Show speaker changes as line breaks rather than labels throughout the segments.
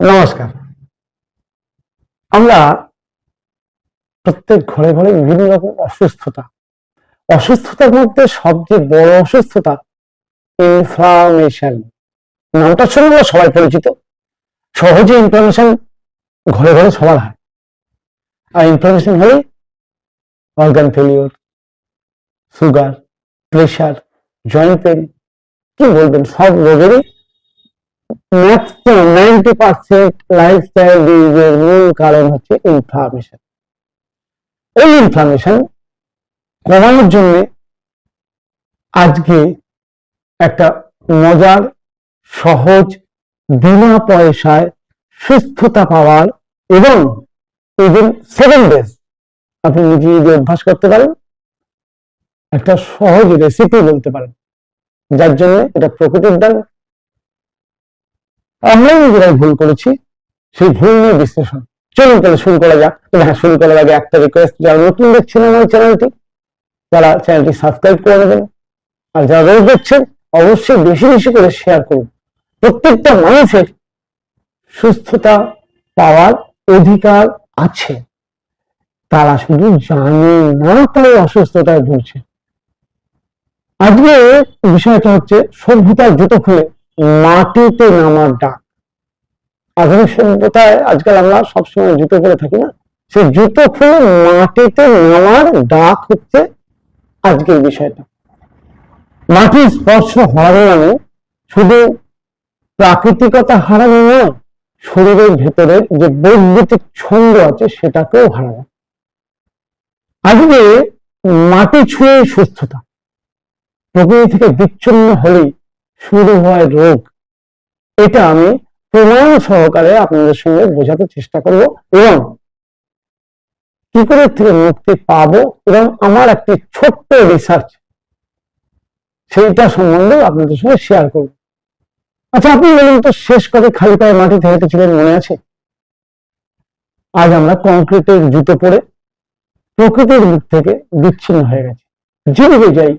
নমস্কার। আমরা প্রত্যেক ঘরে ঘরে বিভিন্ন রকম অসুস্থতা। অসুস্থতার মধ্যে সবচেয়ে বড় অসুস্থতা ইনফ্লামেশন নামটা শুনে আমরা সবাই পরিচিত। সহজে ইনফ্লামেশন ঘরে ঘরে সবার হয়। আর ইনফ্লামেশন হলে organ failure sugar pressure joint pain কি বলবেন, সব রোগেরই ম্যাক্সিমাম নাইনটি পার্সেন্ট লাইফস্টাইল ডিজিজের মূল কারণ হচ্ছে ইনফ্লামেশন এই ইনফ্লামেশন কমানোর জন্য আজকে একটা মজার, সহজ, বিনা পয়সায় সুস্থতা পাওয়ার এবং ইভেন সেভেন ডেজ আপনি নিজে নিজে অভ্যাস করতে পারেন, একটা সহজ রেসিপি বলতে পারেন, যার জন্য এটা প্রকৃতির দান আমরা নিজেরাই ভুল করেছি, সেই ভুল নিয়ে বিশ্লেষণ। চলুন তাহলে শুরু করা যাক। হ্যাঁ শুরু করার আগে একটা রিকোয়েস্ট যারা নতুন দেখছেন আমার চ্যানেলটি তারা চ্যানেলটি সাবস্ক্রাইব করে নেবেন। আর যারা রোজ দেখছেন, অবশ্যই বেশি বেশি করে শেয়ার করুন। প্রত্যেকটা মানুষের সুস্থতা পাওয়ার অধিকার আছে। তারা শুধু জানে না তাই অসুস্থতায় ভুগছে। আজকে বিষয়টা হচ্ছে সভ্যতার জুতো খুলে মাটিতে নামার ডাক। আধুনিক সভ্যতায় আজকাল আমরা সবসময় জুতো পরে থাকি না। সেই জুতো খুলে মাটিতে নামার ডাক হচ্ছে আজকের বিষয়টা। মাটির স্পর্শ হারানো মানে শুধু প্রাকৃতিকতা হারানো নয় শরীরের ভেতরে যে বৈদ্যুতিক ছন্দ আছে সেটাকেও হারানো আজকে মাটি ছুঁয়ে সুস্থতা, প্রকৃতি থেকে বিচ্ছিন্ন হলেই শুরু হয় রোগ। এটা আমি প্রমাণ সহকারে আপনাদের সঙ্গে বোঝাতে চেষ্টা করব এবং কি করে থেকে মুক্তি পাবো এবং আমার একটি ছোট্ট রিসার্চ সেইটা সম্বন্ধে আপনাদের সঙ্গে শেয়ার করব। আচ্ছা আপনি বলুন তো, শেষ কবে খালি পায়ে মাটিতে হেঁটেছিলেন মনে আছে? আজ আমরা কংক্রিটের জুতো পরে প্রকৃতির মুখ থেকে বিচ্ছিন্ন হয়ে গেছে। যেদিকে যাই,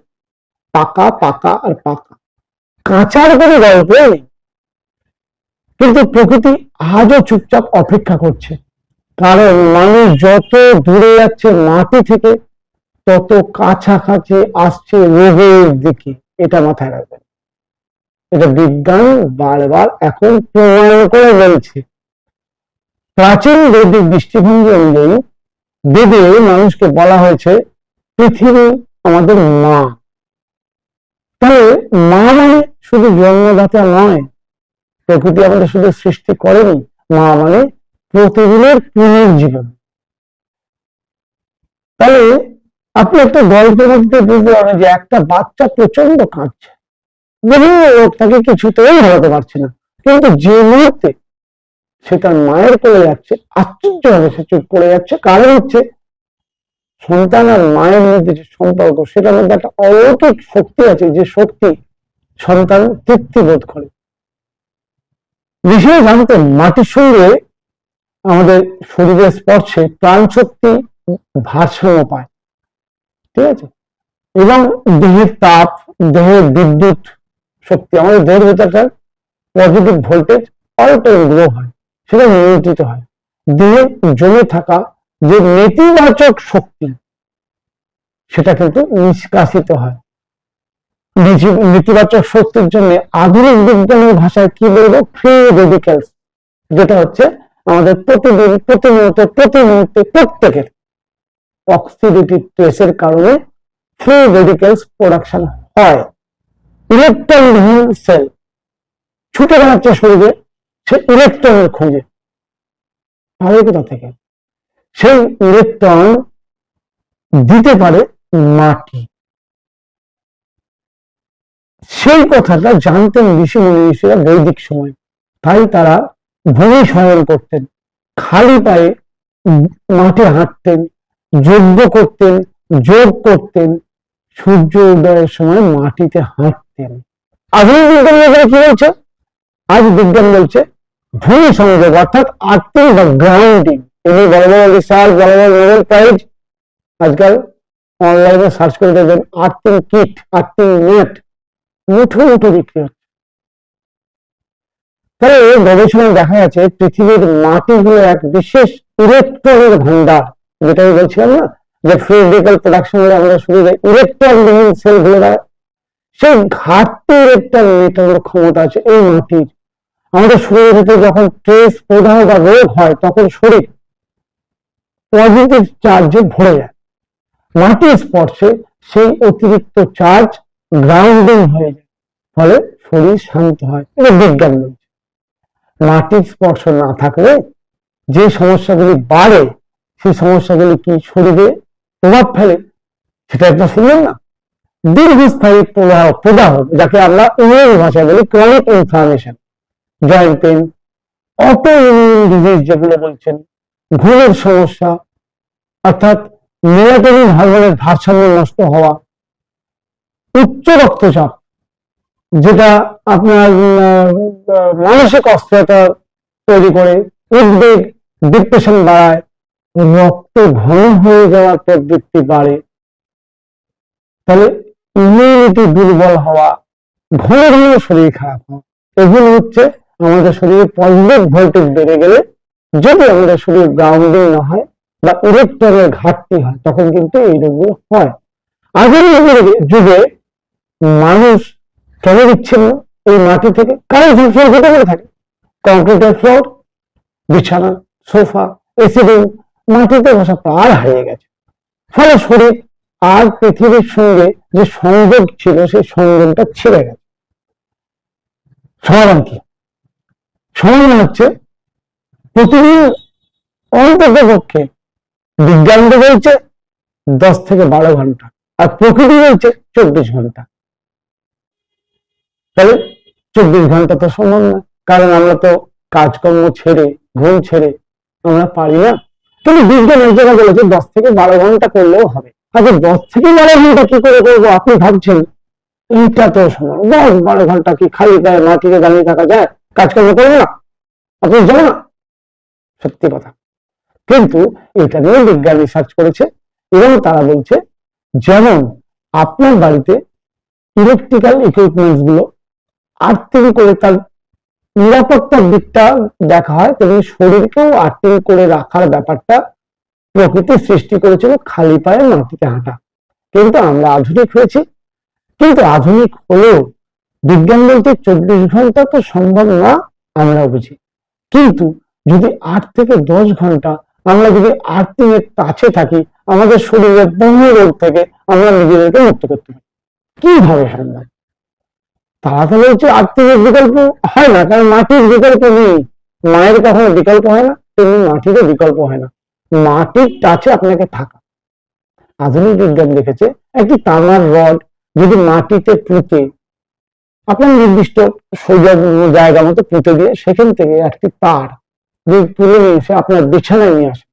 পাকা পাকা আর পাকা। কাঁচার কোনো গল্প কিন্তু প্রকৃতি আজও চুপচাপ অপেক্ষা করছে। কারণ মানুষ যত দূরে যাচ্ছে মাটি থেকে, তত কাছাকাছি আসছে রোগের দিকে। এটা মাথায় রাখবেন। এটা বিজ্ঞান বারবার এখন প্রমাণ করে বলছে। প্রাচীন বৈদিক দৃষ্টিভঙ্গি অনুযায়ী বেদে মানুষকে বলা হয়েছে, পৃথিবী আমাদের মা। তাহলে মা মানে শুধু জন্মদাতা নয়, প্রকৃতি আমাদের শুধু সৃষ্টি করেনি, মা মানে প্রতিদিনের পুনর্জীবন। তাহলে আপনি একটা গল্পের মধ্যে বুঝতে পারেন যে একটা বাচ্চা প্রচণ্ড কাঁদছে। বিভিন্ন রোগ তাকে কিছুতেই হারাতে পারছে না। কিন্তু যে মুহূর্তে সে তার মায়ের কোলে যাচ্ছে আশ্চর্যভাবে সে চুপ করে যাচ্ছে, কারণ হচ্ছে সন্তান আর মায়ের মধ্যে যে সম্পর্ক, সেটার মধ্যে একটা অলৌকিক শক্তি আছে, যে শক্তি সন্তান তৃপ্তি বোধ করে। বিষয়ে জানতেন মাটির সঙ্গে আমাদের শরীরের স্পর্শে প্রাণ শক্তি ভারসাম্য পায়। ঠিক আছে? এবং দেহের তাপ, দেহের বিদ্যুৎ শক্তি, আমাদের দেহের ভেতরটার পজিটিভ ভোল্টেজ অল্টার গ্রো হয়, সেটা নিয়ন্ত্রিত হয়। দেহে জমে থাকা যে নেতিবাচক শক্তি, সেটা কিন্তু নিষ্কাশিত হয়। নেতিবাচক শক্তির জন্য আধুনিক বিজ্ঞানের ভাষায় কি বলব? ফ্রি রেডিক্যালস যেটা হচ্ছে আমাদের প্রতিদিন, প্রতিনিয়ত প্রতি মুহূর্তে প্রত্যেকের অক্সিডেটিভ স্ট্রেসের কারণে ফ্রি রেডিক্যালস প্রোডাকশন হয়। ইলেকট্রনহীন সেল ছুটে বেড়াচ্ছে শরীরে সে ইলেকট্রনের খোঁজে। কোথা থেকে? সেই ইলেকট্রন দিতে পারে মাটি। সেই কথাটা জানতেন ঋষি মনীষীরা বৈদিক সময়। তাই তারা ভূমি শয়ন করতেন, খালি পায়ে মাঠে হাঁটতেন, যজ্ঞ করতেন, যোগ করতেন, সূর্য উদয়ের সময় মাটিতে হাঁটতেন। আধুনিক বিজ্ঞান বলছে কি বলছে? আজ বিজ্ঞান বলছে ভূমি সংযোগ, অর্থাৎ আর্থিং বা গ্রাউন্ডিং এমনি বড় বড় রিসার্চ বড় বড় নোবেল প্রাইজ আজকাল অনলাইনে সার্চ করে দেখবেন আর্থিং কিট আর্থিং নেট মুঠো মুঠো বিক্রি হচ্ছে এই গবেষণায় দেখা যাচ্ছে পৃথিবীর মাটি হলো এক বিশেষ ইলেকট্রনের ভান্ডার যেটা আমি বলছিলাম না, যে ফ্রি রেডিক্যাল প্রোডাকশন আমরা শরীরে ইলেকট্রন বিহীন সেলগুলো সেই ঘাটতি ইলেকট্রন মেটানোর ক্ষমতা আছে এই মাটির। আমাদের শরীরের ভিতরে যখন স্ট্রেস প্রদাহ বা রোগ হয়, তখন শরীর পজিটিভ চার্জে ভরে যায়। মাটির স্পর্শে সেই অতিরিক্ত চার্জ গ্রাউন্ডিং হয়ে যায় ফলে শরীর শান্ত হয় এটা বিজ্ঞান বলছে মাটির স্পর্শ না থাকলে যে সমস্যাগুলি বাড়ে, সেই সমস্যাগুলি কি শরীরে প্রভাব ফেলে, সেটা একটা শুনলেন না। দীর্ঘস্থায়ী প্রদাহ প্রদাহ যাকে আমরা ইংরেজি ভাষায় বলি chronic inflammation joint pain autoimmune disease যেগুলো বলছেন, ঘুমের সমস্যা, অর্থাৎ মেলাটোনিন হরমোনের ভারসাম্য নষ্ট হওয়া উচ্চ রক্তচাপ, যেটা আপনার মানসিক অস্থিরতা তৈরি করে, উদ্বেগ ডিপ্রেশন বাড়ায়, রক্ত ঘন হয়ে যাওয়ার প্রবৃত্তি বাড়ে। তাহলে ইমিউনিটি দুর্বল হওয়া, ঘন ঘন শরীর খারাপ হওয়া, এগুলো হচ্ছে আমাদের শরীরে পজিটিভ ভোল্টেজ বেড়ে গেলে যদি আমাদের শরীর গ্রাউন্ডিং না হয় বা ইলেকট্রনের ঘাটতি হয়, তখন কিন্তু এই রোগগুলো হয়। আগের যুগে মানুষ কেন বিচ্ছিন্ন এই মাটি থেকে কারণ ফ্লোর ঘটে করে থাকে। কংক্রিটের ফ্লোর বিছানা, সোফা এসি রুম মাটিতে বসা প্রায় হারিয়ে গেছে। ফলে শরীর আর পৃথিবীর সঙ্গে যে সংযোগ ছিল, সেই সংযোগটা ছিঁড়ে গেছে। সমাধান কি? সমাধান হচ্ছে প্রতিদিন অন্তত পক্ষে বিজ্ঞান বলছে দশ থেকে বারো ঘণ্টা, আর প্রকৃতি বলছে চব্বিশ ঘণ্টা। তাহলে চব্বিশ ঘণ্টা তো সম্ভব না, কারণ আমরা তো কাজকর্ম ছেড়ে, ঘুম ছেড়ে আমরা পারি না। কিন্তু বিজ্ঞান এক জায়গায় বলেছে, দশ থেকে বারো ঘণ্টা করলেও হবে। আচ্ছা দশ থেকে বারো ঘণ্টা কি করে করব আপনি ভাবছেন? এইটা তো সময় দশ বারো ঘণ্টা কি খালি গায়ে মাটিতে দাঁড়িয়ে থাকা যায়? কাজকর্ম করব না। আপনি জানো না। সত্যি কথা। কিন্তু এটা নিয়ে বিজ্ঞান রিসার্চ করেছে এবং তারা বলছে, যেমন আপনার বাড়িতে ইলেকট্রিক্যাল ইকুইপমেন্টসগুলো আর্থিং করে তার নিরাপত্তার দিকটা দেখা হয় তেমনি শরীরকেও আর্থিং করে রাখার ব্যাপারটা প্রকৃতি সৃষ্টি করেছিল খালি পায়ে মাটিতে হাঁটা। কিন্তু আমরা আধুনিক হয়েছি। কিন্তু আধুনিক হলেও বিজ্ঞান বলতে চব্বিশ ঘণ্টা তো সম্ভব না আমরা বুঝি। কিন্তু যদি আট থেকে দশ ঘণ্টা আমরা যদি আর্থিং এর কাছে থাকি, আমাদের শরীরের বহু রোগ থেকে আমরা নিজেদেরকে মুক্ত করতে পারি। কীভাবে সম্ভব? তারা তো বলছে আর্থিকের বিকল্প হয় না, কারণ মাটির বিকল্প নেই। মায়ের কখনো বিকল্প হয় না, তেমনি মাটিরও বিকল্প হয় না। মাটির টাচে আপনাকে থাকা। আধুনিক বিজ্ঞান দেখেছে, একটি তামার রড যদি মাটিতে পুঁতে, আপনার নির্দিষ্ট সোজা জায়গা মতো পুঁতে দিয়ে সেখান থেকে একটি তার যদি তুলে নিয়ে এসে আপনার বিছানায় নিয়ে আসে,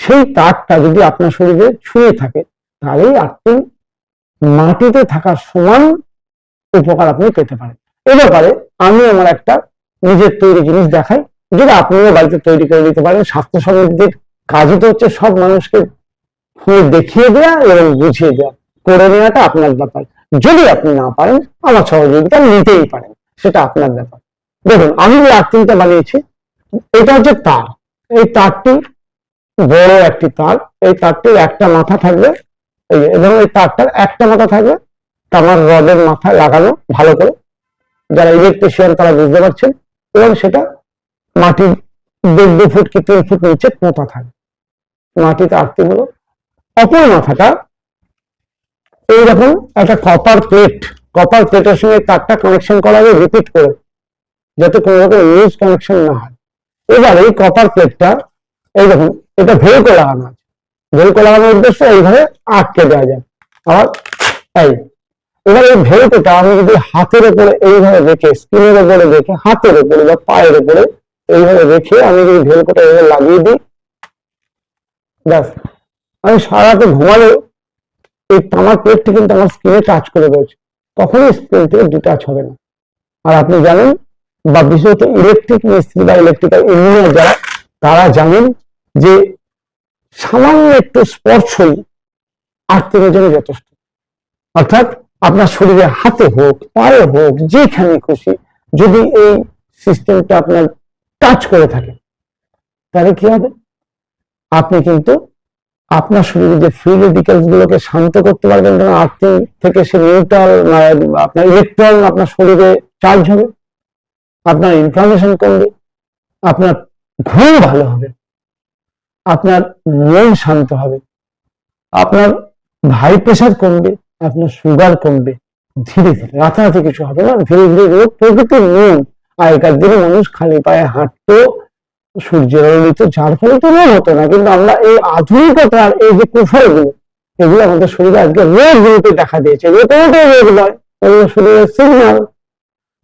সেই তারটা যদি আপনার শরীরে ছুঁয়ে থাকে, তাহলেই আপনি মাটিতে থাকার সমান উপকার আপনি পেতে পারেন। এ ব্যাপারে আমি আমার একটা নিজের তৈরি জিনিস দেখাই, যেটা আপনিও বাড়িতে তৈরি করে দিতে পারেন। স্বাস্থ্য সমৃদ্ধির কাজই তো হচ্ছে সব মানুষকে দেখিয়ে দেওয়া এবং বুঝিয়ে দেওয়া করে নেওয়াটা আপনার ব্যাপার। যদি আপনি না পারেন, আমার সহযোগিতা নিতেই পারেন, সেটা আপনার ব্যাপার। দেখুন, আমি যে বানিয়েছি, এটা হচ্ছে তার। এই তারটি বড় একটি তার, এই তারটির একটা মাথা থাকবে এবং এই তারটার একটা মাথা থাকবে তামার রডের মাথায় লাগানো ভালো করে। যারা ইলেকট্রিশিয়ান তারা বুঝতে পারছেন। এবং সেটা মাটির দেড় দু ফুট কি তিন ফুট নিচে পোঁতা থাকে। মাটিতে আটতে হলো অপর মাথাটা এইরকম একটা কপার প্লেট কপার প্লেটের সঙ্গে তারটা কানেকশন করা হবে রিপিট করে। যাতে কোনো রকম নিউজ কানেকশন না হয়। এবার এই কপার প্লেটটা এইরকম, এটা ভেলকো লাগানো আছে। ভেলকো লাগানোর উদ্দেশ্য এইভাবে আটকে দেওয়া যায়। আবার এই এবার এই ভেলকোটা আমি যদি হাতের উপরে এইভাবে রেখে, স্কিনের উপরে রেখে, হাতের উপরে বা পায়ের উপরে এইভাবে রেখে আমি যদি ভেলকোটা এইভাবে লাগিয়ে দিই, ব্যাস। আমি সারা রাতে ঘুমালে এই তামার প্লেটটি কিন্তু আমার স্কিনে টাচ করে রয়েছে। কখনোই স্কিন থেকে ডিটাচ হবে না। আর আপনি জানেন, বা বিশেষত ইলেকট্রিক মিস্ত্রি বা ইলেকট্রিক্যাল ইঞ্জিনিয়ার যারা, তারা জানেন যে সামান্য একটু স্পর্শই আর্থিকের জন্য যথেষ্ট। অর্থাৎ আপনার শরীরে হাতে হোক, পায়ে হোক যেখানে খুশি, যদি এই সিস্টেমটা আপনার টাচ করে থাকে, তাহলে কি হবে? আপনি কিন্তু আপনার শরীরে যে ফ্রি রেডিক্যালস গুলোকে শান্ত করতে পারবেন কারণ আর্থিং থেকে সে নিউট্রাল আপনার ইলেকট্রন আপনার শরীরে চার্জ হবে, আপনার ইনফ্লামেশন কমবে, আপনার ঘুম ভালো হবে, আপনার মন শান্ত হবে, আপনার হাই প্রেশার কমবে আপনার সুগার কমবে। ধীরে ধীরে। রাতারাতি কিছু হবে না। ধীরে ধীরে এগুলো প্রকৃতির নিয়ম আগেকার দিনে মানুষ খালি পায়ে হাঁটতো, সূর্যের আলো নিত, যার ফলে তো রোগ হতো না। কিন্তু আমরা এই আধুনিকতার এই যে কুফলগুলো, এগুলো আমাদের শরীরে আজকে রোগগুলোতে দেখা দিয়েছে। এগুলো তো মোটেই রোগ নয় এগুলো শরীরের সিগন্যাল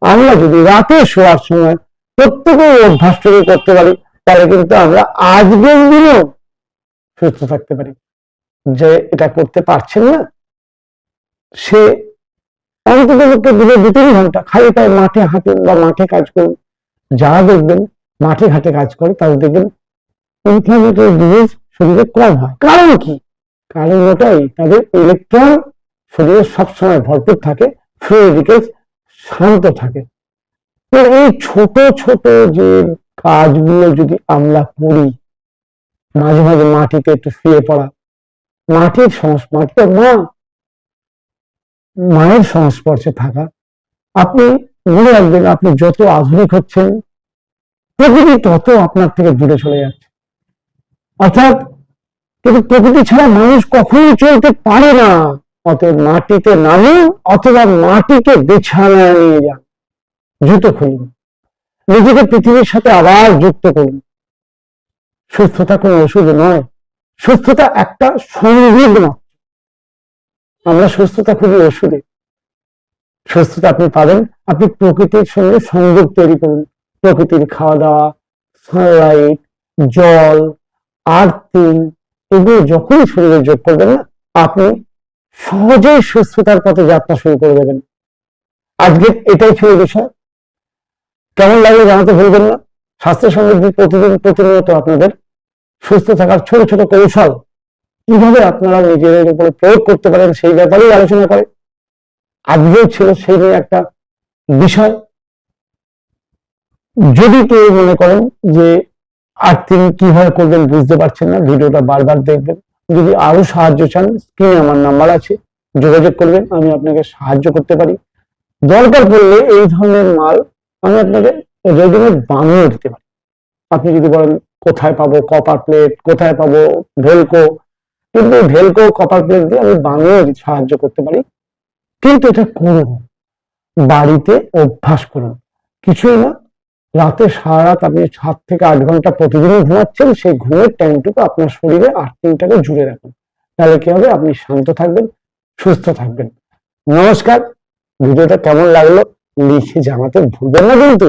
আমরা যদি রাতে শোয়ার সময় প্রত্যেকে এই অভ্যাসটুকু করতে পারি, তাহলে কিন্তু আমরা আজকের দিনেও সুস্থ থাকতে পারি। যে এটা করতে পারছেন না সে অন্তত পক্ষে দিনে দু তিন ঘণ্টা খালি পায়ে মাঠে হাঁটুন বা মাঠে কাজ করুন যারা দেখবেন, মাঠে ঘাটে কাজ করে তাদের দেখবেন ইনফ্লামেটরি ডিজিজ শরীরে কম হয়। কারণ কি? কারণ ওটাই তাদের ইলেকট্রন শরীরে সবসময় ভরপুর থাকে ফ্রি রেডিকেলস শান্ত থাকে। তো এই ছোট ছোট যে কাজগুলো যদি আমরা করি, মাঝে মাঝে মাটিতে একটু শুয়ে পড়া, মাটির সংস্পর্শ মা মায়ের সংস্পর্শে থাকা। আপনি মনে রাখবেন, আপনি যত আধুনিক হচ্ছেন, প্রকৃতি তত আপনার থেকে দূরে চলে যাচ্ছে। অর্থাৎ, কিন্তু প্রকৃতি ছাড়া মানুষ কখনোই চলতে পারে না। অতএব মাটিতে নামুন অথবা মাটিকে বিছানায় নিয়ে যান। জুতো খুলুন। নিজেকে পৃথিবীর সাথে আবার যুক্ত করুন। সুস্থতা কোনো ওষুধ নয়। সুস্থতা একটা সংযোগ মাত্র। আমরা সুস্থতা খুবই ওষুধে সুস্থতা আপনি পাবেন। আপনি প্রকৃতির সঙ্গে সংযোগ তৈরি করুন। প্রকৃতির খাওয়া দাওয়া সানলাইট জল আর্থিং এগুলো যখনই শরীরে যোগ করবেন না, আপনি সহজেই সুস্থতার পথে যাত্রা শুরু করে দেবেন। আজকে এটাই ছিল বিষয়। কেমন লাগল জানাতে ভুলবেন না। স্বাস্থ্য সমৃদ্ধি প্রতিদিন প্রতিনিয়ত আপনাদের সুস্থ থাকার ছোট ছোট কৌশল কীভাবে আপনারা নিজেদের উপরে প্রয়োগ করতে পারেন সেই ব্যাপারেই আলোচনা করে। আজকেও ছিল সেই নিয়ে একটা বিষয়। যদি কেউ মনে করেন যে আর্থিং কীভাবে করবেন বুঝতে পারছেন না, ভিডিওটা বারবার দেখবেন। যদি আরও সাহায্য চান, স্ক্রিনে আমার নাম্বার আছে, যোগাযোগ করবেন, আমি আপনাকে সাহায্য করতে পারি। দরকার পড়লে এই ধরনের মাল আমি আপনাকে রেডিমেড বানিয়ে দিতে পারি। আপনি যদি বলেন, কোথায় পাবো কপার প্লেট কোথায় পাবো ভেলকো কিন্তু ভেলকো কপার প্লেট দিয়ে আমি বানিয়ে সাহায্য করতে পারি। কিন্তু এটা করুন। বাড়িতে অভ্যাস করুন। কিছুই না। রাতে সারা রাত আপনি সাত থেকে আট ঘণ্টা প্রতিদিনই ঘুমাচ্ছেন। সেই ঘুমের টাইমটুকু আপনার শরীরে আর্থিংটাকে জুড়ে রাখুন। তাহলে কি হবে? আপনি শান্ত থাকবেন, সুস্থ থাকবেন। নমস্কার। ভিডিওটা কেমন লাগল? লিখে জানাতে ভুলবেন না কিন্তু।